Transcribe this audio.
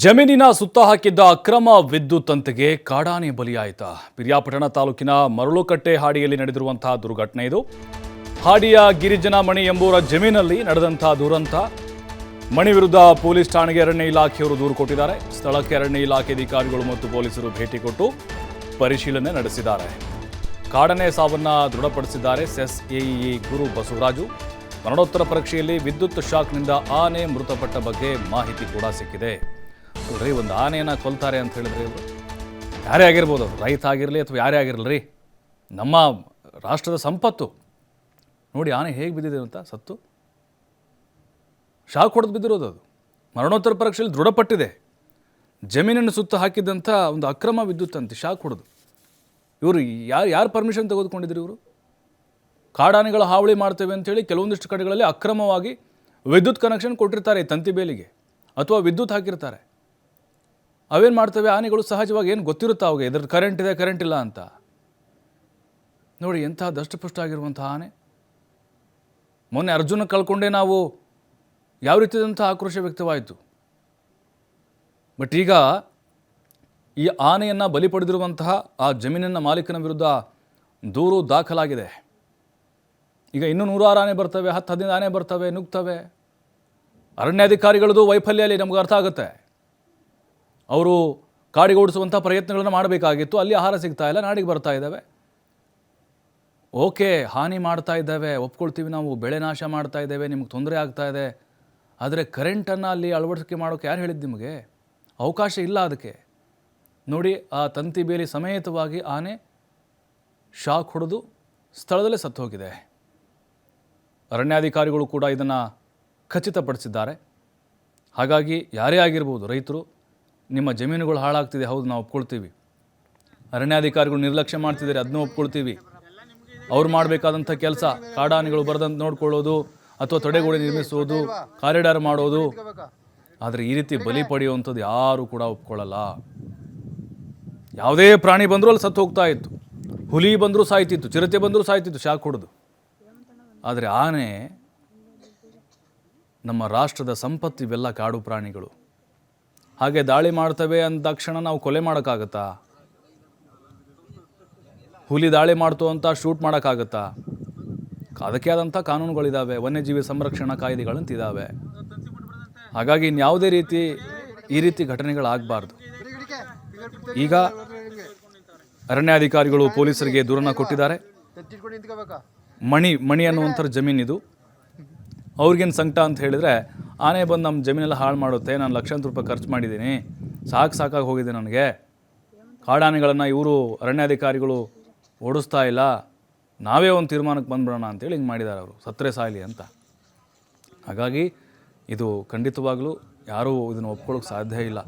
ಜಮೀನಿನ ಸುತ್ತ ಹಾಕಿದ್ದ ಅಕ್ರಮ ವಿದ್ಯುತ್ ತಂತಿಗೆ ಕಾಡಾನೆ ಬಲಿಯಾಯಿತ. ಪಿರಿಯಾಪಟ್ಟಣ ತಾಲೂಕಿನ ಮರಳುಕಟ್ಟೆ ಹಾಡಿಯಲ್ಲಿ ನಡೆದಿರುವಂತಹ ದುರ್ಘಟನೆ ಇದು. ಹಾಡಿಯ ಗಿರಿಜನ ಮಣಿ ಎಂಬುವರ ಜಮೀನಲ್ಲಿ ನಡೆದಂತಹ ದುರಂತ. ಮಣಿ ವಿರುದ್ಧ ಪೊಲೀಸ್ ಠಾಣೆಗೆ ಅರಣ್ಯ ಇಲಾಖೆಯವರು ದೂರು ಕೊಟ್ಟಿದ್ದಾರೆ. ಸ್ಥಳಕ್ಕೆ ಅರಣ್ಯ ಇಲಾಖೆ ಅಧಿಕಾರಿಗಳು ಮತ್ತು ಪೊಲೀಸರು ಭೇಟಿ ಕೊಟ್ಟು ಪರಿಶೀಲನೆ ನಡೆಸಿದ್ದಾರೆ. ಕಾಡನೆ ಸಾವನ್ನ ದೃಢಪಡಿಸಿದ್ದಾರೆ ಸೆಸ್ ಎಇಇ ಗುರು ಬಸವರಾಜು. ಮರಣೋತ್ತರ ಪರೀಕ್ಷೆಯಲ್ಲಿ ವಿದ್ಯುತ್ ಶಾಕ್ನಿಂದ ಆನೆ ಮೃತಪಟ್ಟ ಬಗ್ಗೆ ಮಾಹಿತಿ ಕೂಡ ಸಿಕ್ಕಿದೆ. ನೋಡ್ರಿ ಒಂದು ಆನೆಯನ್ನು ಕೊಲ್ತಾರೆ ಅಂತ ಹೇಳಿದ್ರೆ ಇವರು. ಯಾರೇ ಆಗಿರ್ಬೋದು, ರೈತ ಆಗಿರಲಿ ಅಥವಾ ಯಾರೇ ಆಗಿರಲಿ ನಮ್ಮ ರಾಷ್ಟ್ರದ ಸಂಪತ್ತು. ನೋಡಿ, ಆನೆ ಹೇಗೆ ಬಿದ್ದಿದೆ ಅಂತ, ಸತ್ತು. ಶಾಕ್ ಹೊಡೆದು ಬಿದ್ದಿರೋದು ಅದು. ಮರಣೋತ್ತರ ಪರೀಕ್ಷೆಯಲ್ಲಿ ದೃಢಪಟ್ಟಿದೆ. ಜಮೀನನ್ನು ಸುತ್ತ ಹಾಕಿದ್ದಂಥ ಒಂದು ಅಕ್ರಮ ವಿದ್ಯುತ್ ಅಂತೆ ಶಾಕ್ ಹೊಡೆದು. ಇವರು ಯಾರು ಯಾರು ಪರ್ಮಿಷನ್ ತೆಗೆದುಕೊಂಡಿದ್ರು ಇವರು? ಕಾಡಾನೆಗಳ ಹಾವಳಿ ಮಾಡ್ತೇವೆ ಅಂತೇಳಿ ಕೆಲವೊಂದಿಷ್ಟು ಕಡೆಗಳಲ್ಲಿ ಅಕ್ರಮವಾಗಿ ವಿದ್ಯುತ್ ಕನೆಕ್ಷನ್ ಕೊಟ್ಟಿರ್ತಾರೆ ತಂತಿ ಬೇಲಿಗೆ. ಅಥವಾ ವಿದ್ಯುತ್ ಹಾಕಿರ್ತಾರೆ. ಅವೇನು ಮಾಡ್ತವೆ? ಆನೆಗಳು ಸಹಜವಾಗಿ ಏನು ಗೊತ್ತಿರುತ್ತಾ ಅವಾಗ? ಇದ್ರ ಕರೆಂಟ್ ಇದೆ ಕರೆಂಟ್ ಇಲ್ಲ ಅಂತ. ನೋಡಿ, ಎಂಥ ದಷ್ಟಪುಷ್ಟ ಆಗಿರುವಂಥ ಆನೆ. ಮೊನ್ನೆ ಅರ್ಜುನ ಕಳ್ಕೊಂಡೇ ನಾವು ಯಾವ ರೀತಿಯಾದಂಥ ಆಕ್ರೋಶ ವ್ಯಕ್ತವಾಯಿತು. ಬಟ್ ಈಗ ಈ ಆನೆಯನ್ನು ಬಲಿ ಪಡೆದಿರುವಂತಹ ಆ ಜಮೀನಿನ ಮಾಲೀಕನ ವಿರುದ್ಧ ದೂರು ದಾಖಲಾಗಿದೆ. ಈಗ ಇನ್ನೂ ನೂರಾರು ಆನೆ ಬರ್ತವೆ, ಹತ್ತು, ಹದಿನೈದು ಆನೆ ಬರ್ತವೆ, ನುಗ್ತವೆ. ಅರಣ್ಯಾಧಿಕಾರಿಗಳದು ವೈಫಲ್ಯ ಅಲ್ಲಿ ನಮ್ಗೆ ಅರ್ಥ ಆಗುತ್ತೆ. ಅವರು ಕಾಡಿಗೋಡಿಸುವಂಥ ಪ್ರಯತ್ನಗಳನ್ನು ಮಾಡಬೇಕಾಗಿತ್ತು. ಅಲ್ಲಿ ಆಹಾರ ಸಿಗ್ತಾ ಇಲ್ಲ, ನಾಡಿಗೆ ಬರ್ತಾ ಇದ್ದಾವೆ. ಓಕೆ, ಹಾನಿ ಮಾಡ್ತಾ ಇದ್ದಾವೆ, ಒಪ್ಕೊಳ್ತೀವಿ ನಾವು, ಬೆಳೆ ನಾಶ ಮಾಡ್ತಾ ಇದ್ದೇವೆ, ನಿಮ್ಗೆ ತೊಂದರೆ ಆಗ್ತಾ ಇದೆ. ಆದರೆ ಕರೆಂಟನ್ನು ಅಲ್ಲಿ ಅಳವಡಿಕೆ ಮಾಡೋಕೆ ಯಾರು ಹೇಳಿದ್ದು ನಿಮಗೆ? ಅವಕಾಶ ಇಲ್ಲ ಅದಕ್ಕೆ. ನೋಡಿ, ಆ ತಂತಿ ಬೇಲಿ ಸಮೇತವಾಗಿ ಆನೆ ಶಾಕ್ ಹೊಡೆದು ಸ್ಥಳದಲ್ಲೇ ಸತ್ತು ಹೋಗಿದೆ ಅರಣ್ಯಾಧಿಕಾರಿಗಳು ಕೂಡ ಇದನ್ನು ಖಚಿತಪಡಿಸಿದ್ದಾರೆ. ಹಾಗಾಗಿ ಯಾರೇ ಆಗಿರ್ಬೋದು, ರೈತರು ನಿಮ್ಮ ಜಮೀನುಗಳು ಹಾಳಾಗ್ತಿದೆ, ಹೌದು, ನಾವು ಒಪ್ಕೊಳ್ತೀವಿ. ಅರಣ್ಯಾಧಿಕಾರಿಗಳು ನಿರ್ಲಕ್ಷ್ಯ ಮಾಡ್ತಿದ್ದಾರೆ ಅದನ್ನೂ ಒಪ್ಕೊಳ್ತೀವಿ. ಅವ್ರು ಮಾಡಬೇಕಾದಂಥ ಕೆಲಸ, ಕಾಡಾನೆಗಳು ಬರದಂತ ನೋಡ್ಕೊಳ್ಳೋದು, ಅಥವಾ ತಡೆಗೋಡೆ ನಿರ್ಮಿಸೋದು, ಕಾರಿಡಾರ್ ಮಾಡೋದು. ಆದರೆ ಈ ರೀತಿ ಬಲಿ ಪಡೆಯುವಂಥದ್ದು ಯಾರೂ ಕೂಡ ಒಪ್ಕೊಳ್ಳಲ್ಲ. ಯಾವುದೇ ಪ್ರಾಣಿ ಬಂದರೂ ಅಲ್ಲಿ ಸತ್ತು ಹೋಗ್ತಾ ಇತ್ತು. ಹುಲಿ ಬಂದರೂ ಸಾಯ್ತಿತ್ತು, ಚಿರತೆ ಬಂದರೂ ಸಾಯ್ತಿತ್ತು, ಶಾಕ್ ಹೊಡೆದು. ಆದರೆ ಆನೆ ನಮ್ಮ ರಾಷ್ಟ್ರದ ಸಂಪತ್ತು ಇವೆಲ್ಲ ಕಾಡು ಪ್ರಾಣಿಗಳು. ಹಾಗೆ ದಾಳಿ ಮಾಡ್ತವೆ ಅಂದ ತಕ್ಷಣ ನಾವು ಕೊಲೆ ಮಾಡೋಕ್ಕಾಗತ್ತಾ? ಹುಲಿ ದಾಳಿ ಮಾಡ್ತು ಅಂತ ಶೂಟ್ ಮಾಡೋಕ್ಕಾಗತ್ತಾ? ಅದಕ್ಕೆ ಆದಂಥ ಕಾನೂನುಗಳಿದ್ದಾವೆ ವನ್ಯಜೀವಿ ಸಂರಕ್ಷಣಾ ಕಾಯ್ದೆಗಳಂತಿದ್ದಾವೆ ಹಾಗಾಗಿ ಇನ್ಯಾವುದೇ ರೀತಿ ಈ ರೀತಿ ಘಟನೆಗಳಾಗಬಾರ್ದು. ಈಗ ಅರಣ್ಯಾಧಿಕಾರಿಗಳು ಪೊಲೀಸರಿಗೆ ದೂರನ್ನ ಕೊಟ್ಟಿದ್ದಾರೆ. ಮಣಿ ಮಣಿ ಅನ್ನುವಂಥರ ಜಮೀನಿದು. ಅವ್ರಿಗೇನು ಸಂಕಟ ಅಂತ ಹೇಳಿದರೆ ಆನೆ ಬಂದು ನಮ್ಮ ಜಮೀನೆಲ್ಲ ಹಾಳು ಮಾಡುತ್ತೆ, ನಾನು ಲಕ್ಷಾಂತರ ರೂಪಾಯಿ ಖರ್ಚು ಮಾಡಿದ್ದೀನಿ. ಸಾಕು ಸಾಕಾಗಿ ಹೋಗಿದೆ ನನಗೆ. ಕಾಡಾನೆಗಳನ್ನು ಇವರು ಅರಣ್ಯಾಧಿಕಾರಿಗಳು ಓಡಿಸ್ತಾ ಇಲ್ಲ. ನಾವೇ ಒಂದು ತೀರ್ಮಾನಕ್ಕೆ ಬಂದ್ಬಿಡೋಣ ಅಂತೇಳಿ ಹಿಂಗೆ ಮಾಡಿದ್ದಾರೆ ಅವರು. ಸತ್ರೆ ಸಾಯಲಿ ಅಂತ. ಹಾಗಾಗಿ ಇದು ಖಂಡಿತವಾಗಲೂ ಯಾರೂ ಇದನ್ನು ಒಪ್ಕೊಳ್ಳೋಕೆ ಸಾಧ್ಯ ಇಲ್ಲ.